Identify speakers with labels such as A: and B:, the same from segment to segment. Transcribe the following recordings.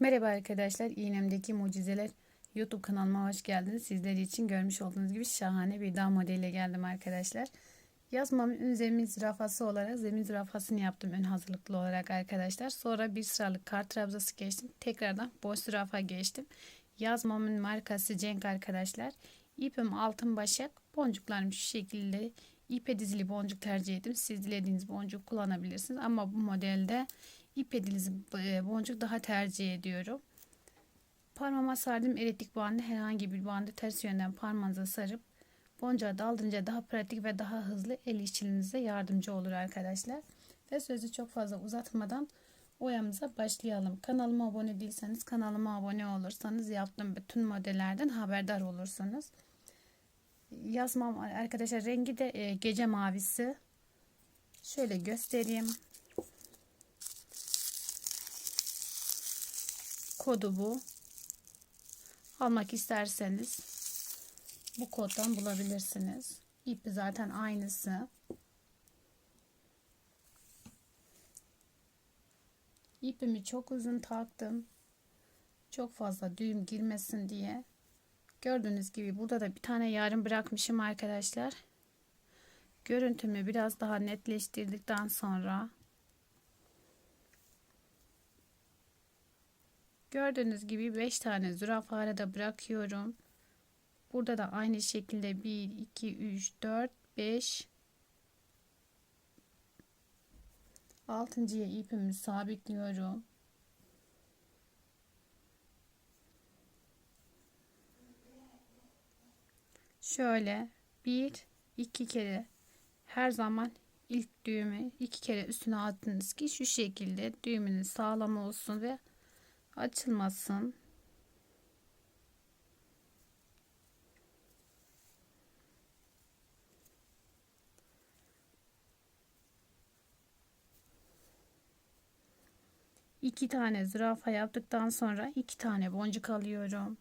A: Merhaba arkadaşlar, İğnemdeki Mucizeler YouTube kanalıma hoş geldiniz. Sizler için görmüş olduğunuz gibi şahane bir dağ modeliyle geldim arkadaşlar. Yazmamın ön zemin zürafası olarak zemin zürafasını yaptım ön hazırlıklı olarak arkadaşlar. Sonra bir sıralık kar trabzası geçtim. Tekrardan boş zürafa geçtim. Yazmamın markası Cenk arkadaşlar. İpim altın başak. Boncuklarım şu şekilde ipe dizili boncuk tercih ettim. Siz dilediğiniz boncuk kullanabilirsiniz. Ama bu modelde ipe dizili boncuk daha tercih ediyorum. Parmağıma sardım elektrik bandı herhangi bir bandı ters yönden parmağınıza sarıp boncuğa daldırınca daha pratik ve daha hızlı el işçiliğinize yardımcı olur arkadaşlar. Ve sözü çok fazla uzatmadan oyamıza başlayalım. Kanalıma abone değilseniz kanalıma abone olursanız yaptığım bütün modellerden haberdar olursunuz. Yazmam arkadaşlar rengi de e, gece mavisi. Şöyle göstereyim. Kodu bu. Almak isterseniz bu koddan bulabilirsiniz. İpi zaten aynısı. İpimi çok uzun taktım. Çok fazla düğüm girmesin diye. Gördüğünüz gibi burada da bir tane yarım bırakmışım arkadaşlar. Görüntümü biraz daha netleştirdikten sonra Gördüğünüz gibi 5 tane zürafa arada bırakıyorum. Burada da aynı şekilde 1, 2, 3, 4, 5 altıncıya ipimi sabitliyorum. Şöyle bir iki kere her zaman ilk düğümü iki kere üstüne attınız ki şu şekilde düğümünüz sağlam olsun ve açılmasın. İki tane zürafa yaptıktan sonra iki tane boncuk alıyorum.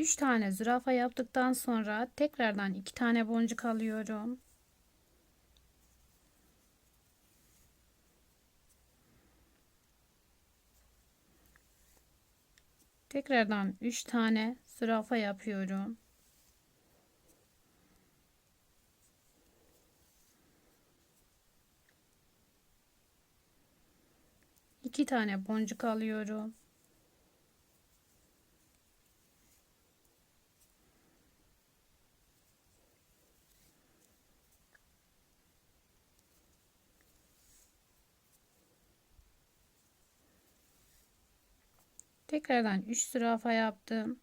A: Üç tane zürafa yaptıktan sonra tekrardan iki tane boncuk alıyorum. Tekrardan üç tane zürafa yapıyorum. İki tane boncuk alıyorum. Tekrardan 3 zürafa yaptım.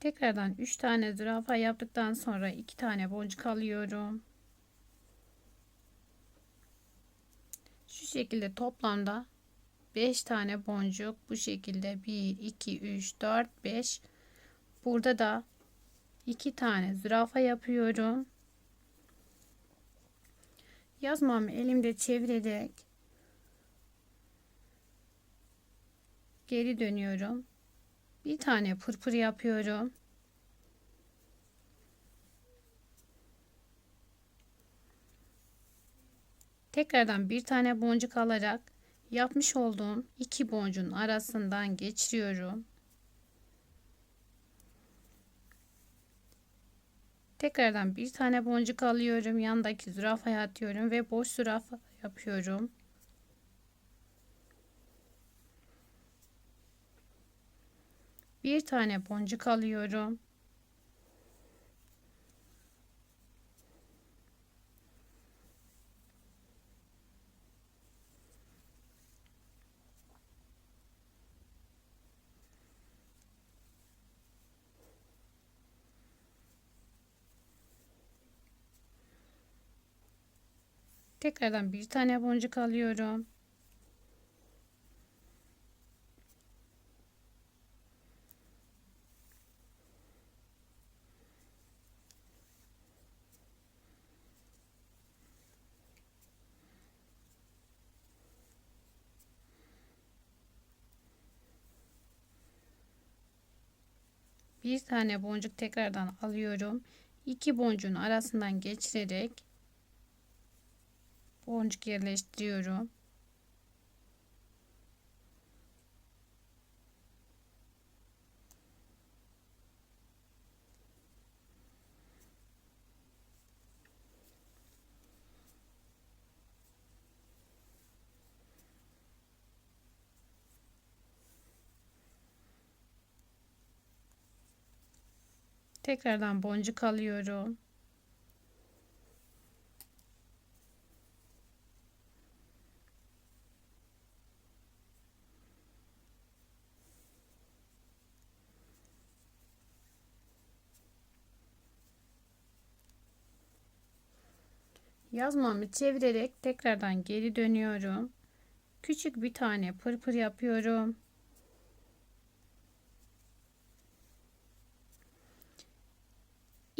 A: Tekrardan 3 tane zürafa yaptıktan sonra 2 tane boncuk alıyorum. Şu şekilde toplamda 5 tane boncuk bu şekilde 1 2 3 4 5 burada da 2 tane zürafa yapıyorum. Yazmamı elimde çevirerek geri dönüyorum. Bir tane pırpır yapıyorum. Tekrardan bir tane boncuk alarak yapmış olduğum iki boncuğun arasından geçiriyorum. Tekrardan bir tane boncuk alıyorum. Yandaki zürafaya atıyorum ve boş zürafa yapıyorum. Bir tane boncuk alıyorum. Tekrardan bir tane boncuk alıyorum. Bir tane boncuk tekrardan alıyorum. İki boncuğun arasından geçirerek boncuk yerleştiriyorum. Tekrardan boncuk alıyorum. Yazmamı çevirerek tekrardan geri dönüyorum. Küçük bir tane pırpır yapıyorum.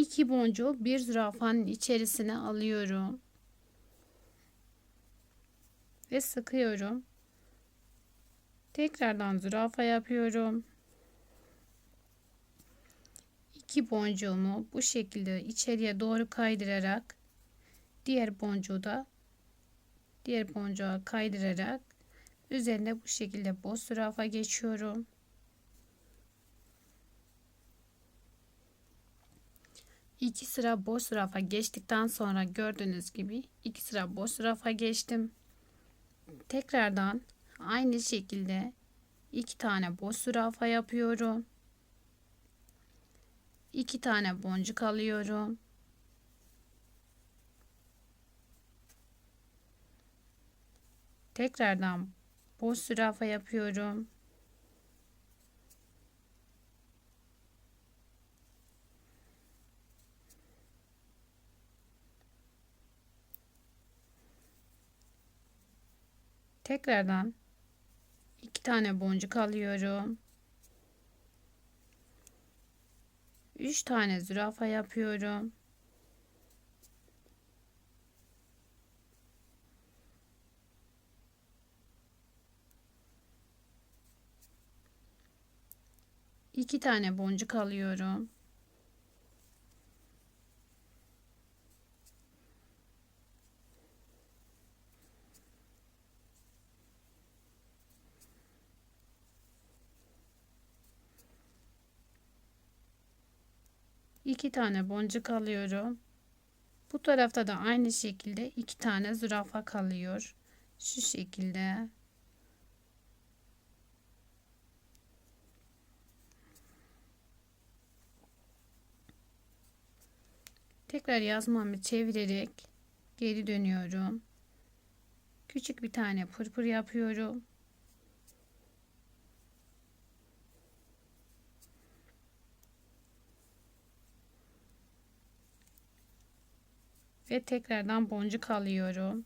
A: iki boncuğu bir zürafanın içerisine alıyorum. Ve sıkıyorum. Tekrardan zürafa yapıyorum. İki boncuğumu bu şekilde içeriye doğru kaydırarak diğer boncuğu da diğer boncuğa kaydırarak üzerine bu şekilde boş zürafa geçiyorum. İki sıra boş rafa geçtikten sonra gördüğünüz gibi iki sıra boş rafa geçtim. Tekrardan aynı şekilde iki tane boş rafa yapıyorum. iki tane boncuk alıyorum. Tekrardan boş zürafa yapıyorum. Tekrardan iki tane boncuk alıyorum. Üç tane zürafa yapıyorum. İki tane boncuk alıyorum. iki tane boncuk alıyorum. Bu tarafta da aynı şekilde iki tane zürafa kalıyor. Şu şekilde. Tekrar yazmamı çevirerek geri dönüyorum. Küçük bir tane pırpır yapıyorum. ve tekrardan boncuk alıyorum.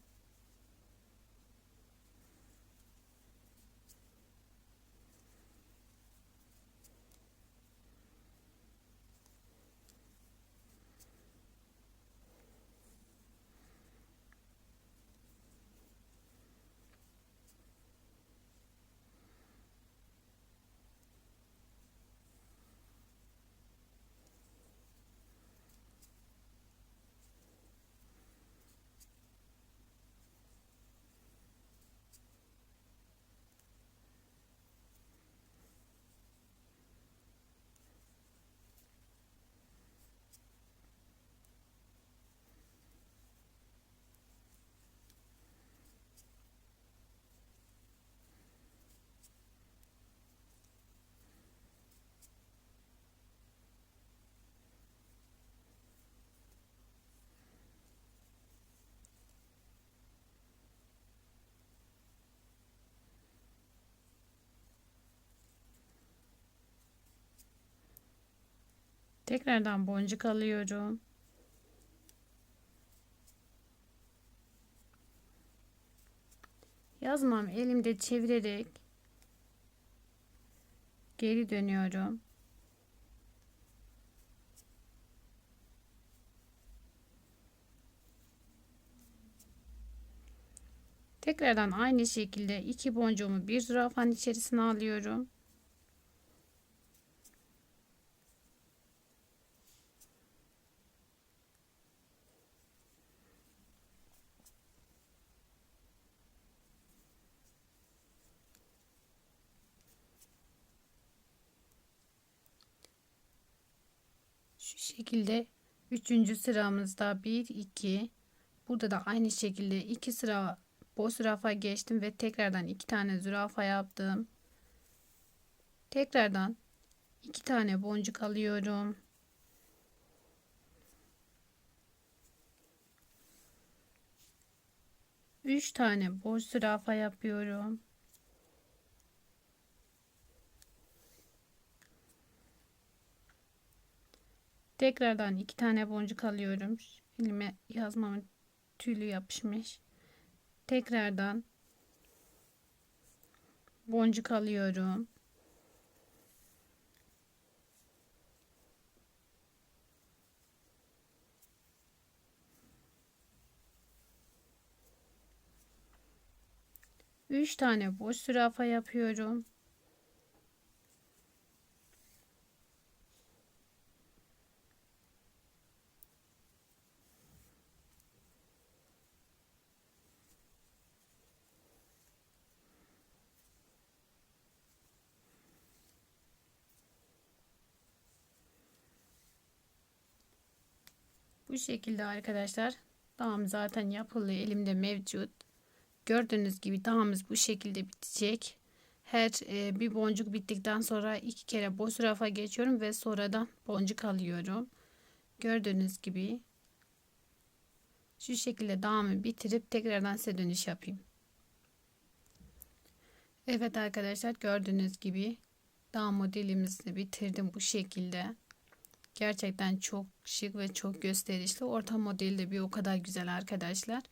A: Tekrardan boncuk alıyorum. Yazmam elimde çevirerek geri dönüyorum. Tekrardan aynı şekilde iki boncuğumu bir zürafanın içerisine alıyorum. Şu şekilde üçüncü sıramızda 1 2 burada da aynı şekilde iki sıra boş zürafa geçtim ve tekrardan iki tane zürafa yaptım. Tekrardan iki tane boncuk alıyorum. Üç tane boş zürafa yapıyorum. Tekrardan iki tane boncuk alıyorum. Elime yazmamın tüylü yapışmış. Tekrardan boncuk alıyorum. Üç tane boş zürafa yapıyorum. Bu şekilde arkadaşlar dağım zaten yapılı elimde mevcut. Gördüğünüz gibi dağımız bu şekilde bitecek. Her e, bir boncuk bittikten sonra iki kere boş rafa geçiyorum ve sonradan boncuk alıyorum. Gördüğünüz gibi şu şekilde dağımı bitirip tekrardan size dönüş yapayım. Evet arkadaşlar gördüğünüz gibi dağ modelimizi bitirdim bu şekilde. Gerçekten çok şık ve çok gösterişli. Orta modeli de bir o kadar güzel arkadaşlar.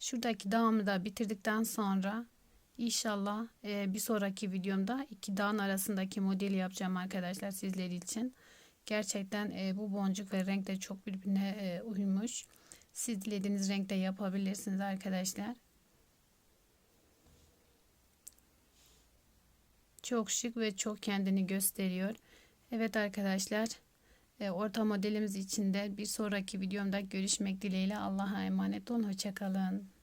A: Şuradaki dağımı da bitirdikten sonra inşallah e, bir sonraki videomda iki dağın arasındaki modeli yapacağım arkadaşlar sizler için. Gerçekten e, bu boncuk ve renk de çok birbirine e, uymuş. Siz dilediğiniz renkte yapabilirsiniz arkadaşlar. Çok şık ve çok kendini gösteriyor. Evet arkadaşlar. E, orta modelimiz için de bir sonraki videomda görüşmek dileğiyle Allah'a emanet olun. Hoşçakalın.